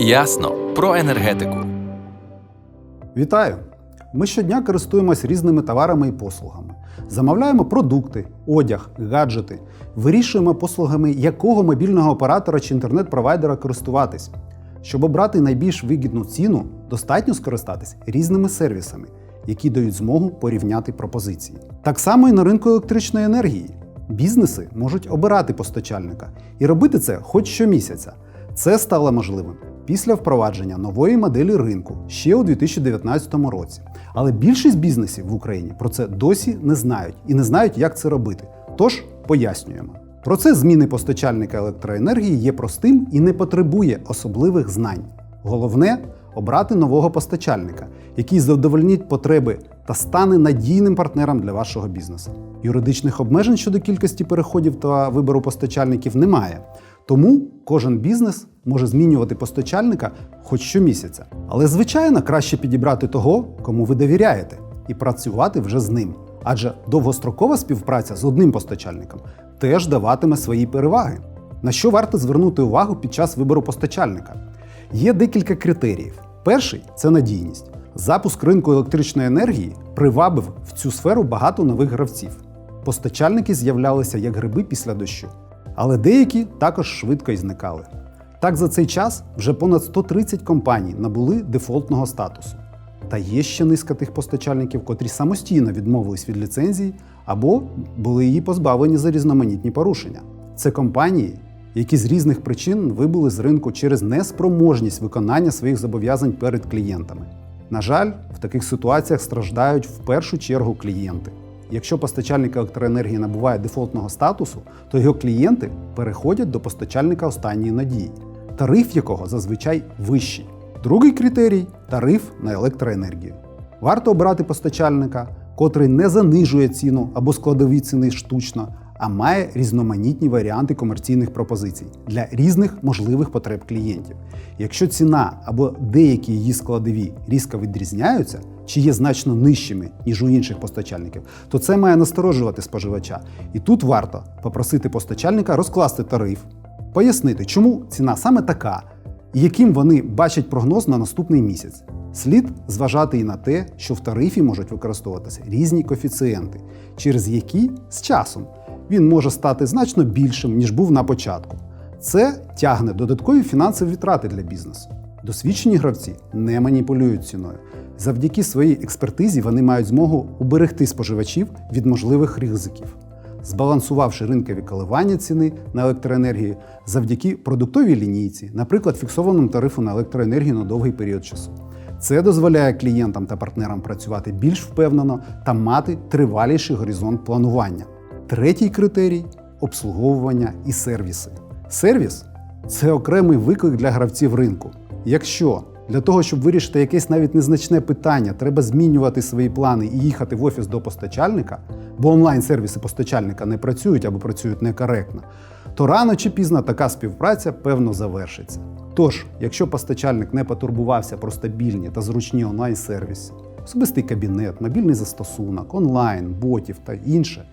Ясно про енергетику. Вітаю! Ми щодня користуємось різними товарами і послугами. Замовляємо продукти, одяг, гаджети, вирішуємо послугами якого мобільного оператора чи інтернет-провайдера користуватись. Щоб обрати найбільш вигідну ціну, достатньо скористатись різними сервісами, які дають змогу порівняти пропозиції. Так само і на ринку електричної енергії. Бізнеси можуть обирати постачальника і робити це хоч щомісяця. Це стало можливим після впровадження нової моделі ринку ще у 2019 році. Але більшість бізнесів в Україні про це досі не знають і не знають, як це робити. Тож пояснюємо. Процес зміни постачальника електроенергії є простим і не потребує особливих знань. Головне обрати нового постачальника, який задовольнить потреби та стане надійним партнером для вашого бізнесу. Юридичних обмежень щодо кількості переходів та вибору постачальників немає. Тому кожен бізнес може змінювати постачальника хоч щомісяця. Але, звичайно, краще підібрати того, кому ви довіряєте, і працювати вже з ним. Адже довгострокова співпраця з одним постачальником теж даватиме свої переваги. На що варто звернути увагу під час вибору постачальника? Є декілька критеріїв. Перший це надійність. Запуск ринку електричної енергії привабив в цю сферу багато нових гравців. Постачальники з'являлися як гриби після дощу, але деякі також швидко й зникали. Так за цей час вже понад 130 компаній набули дефолтного статусу. Та є ще низка тих постачальників, котрі самостійно відмовились від ліцензії або були її позбавлені за різноманітні порушення. Це компанії, які з різних причин вибули з ринку через неспроможність виконання своїх зобов'язань перед клієнтами. На жаль, в таких ситуаціях страждають в першу чергу клієнти. Якщо постачальник електроенергії набуває дефолтного статусу, то його клієнти переходять до постачальника останньої надії, тариф якого зазвичай вищий. Другий критерій тариф на електроенергію. Варто обрати постачальника, котрий не занижує ціну або складові ціни штучно, а має різноманітні варіанти комерційних пропозицій для різних можливих потреб клієнтів. Якщо ціна або деякі її складові різко відрізняються чи є значно нижчими, ніж у інших постачальників, то це має насторожувати споживача. І тут варто попросити постачальника розкласти тариф, пояснити, чому ціна саме така, і яким вони бачать прогноз на наступний місяць. Слід зважати і на те, що в тарифі можуть використовуватися різні коефіцієнти, через які з часом він може стати значно більшим, ніж був на початку. Це тягне додаткові фінансові витрати для бізнесу. Досвідчені гравці не маніпулюють ціною. Завдяки своїй експертизі вони мають змогу уберегти споживачів від можливих ризиків, збалансувавши ринкові коливання ціни на електроенергію завдяки продуктовій лінійці, наприклад, фіксованому тарифу на електроенергію на довгий період часу. Це дозволяє клієнтам та партнерам працювати більш впевнено та мати триваліший горизонт планування. Третій критерій обслуговування і сервіси. Сервіс це окремий виклик для гравців ринку. Якщо для того, щоб вирішити якесь навіть незначне питання, треба змінювати свої плани і їхати в офіс до постачальника, бо онлайн-сервіси постачальника не працюють або працюють некоректно, то рано чи пізно така співпраця певно завершиться. Тож, якщо постачальник не потурбувався про стабільні та зручні онлайн-сервіси, особистий кабінет, мобільний застосунок, онлайн, ботів та інше,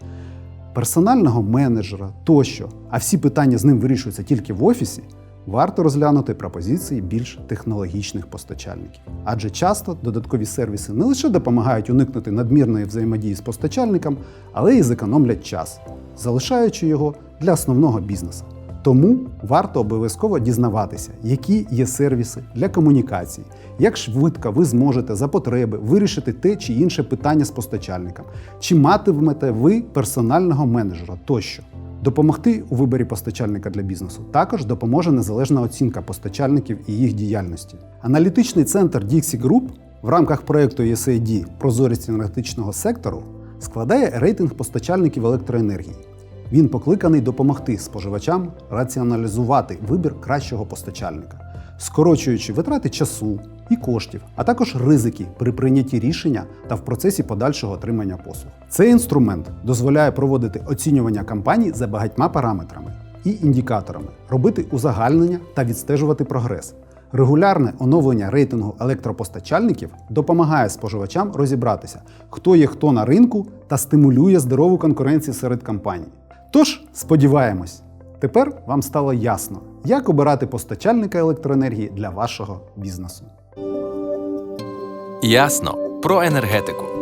персонального менеджера тощо, а всі питання з ним вирішуються тільки в офісі, варто розглянути пропозиції більш технологічних постачальників. Адже часто додаткові сервіси не лише допомагають уникнути надмірної взаємодії з постачальником, але й зекономлять час, залишаючи його для основного бізнесу. Тому варто обов'язково дізнаватися, які є сервіси для комунікацій, як швидко ви зможете за потреби вирішити те чи інше питання з постачальником, чи матимете ви персонального менеджера тощо. Допомогти у виборі постачальника для бізнесу також допоможе незалежна оцінка постачальників і їх діяльності. Аналітичний центр Dixie Group в рамках проєкту USAID Прозорість енергетичного сектору складає рейтинг постачальників електроенергії. Він покликаний допомогти споживачам раціоналізувати вибір кращого постачальника, скорочуючи витрати часу і коштів, а також ризики при прийнятті рішення та в процесі подальшого отримання послуг. Цей інструмент дозволяє проводити оцінювання компаній за багатьма параметрами і індикаторами, робити узагальнення та відстежувати прогрес. Регулярне оновлення рейтингу електропостачальників допомагає споживачам розібратися, хто є хто на ринку та стимулює здорову конкуренцію серед компаній. Тож, сподіваємось, Тепер вам стало ясно, як обирати постачальника електроенергії для вашого бізнесу. Ясно про енергетику.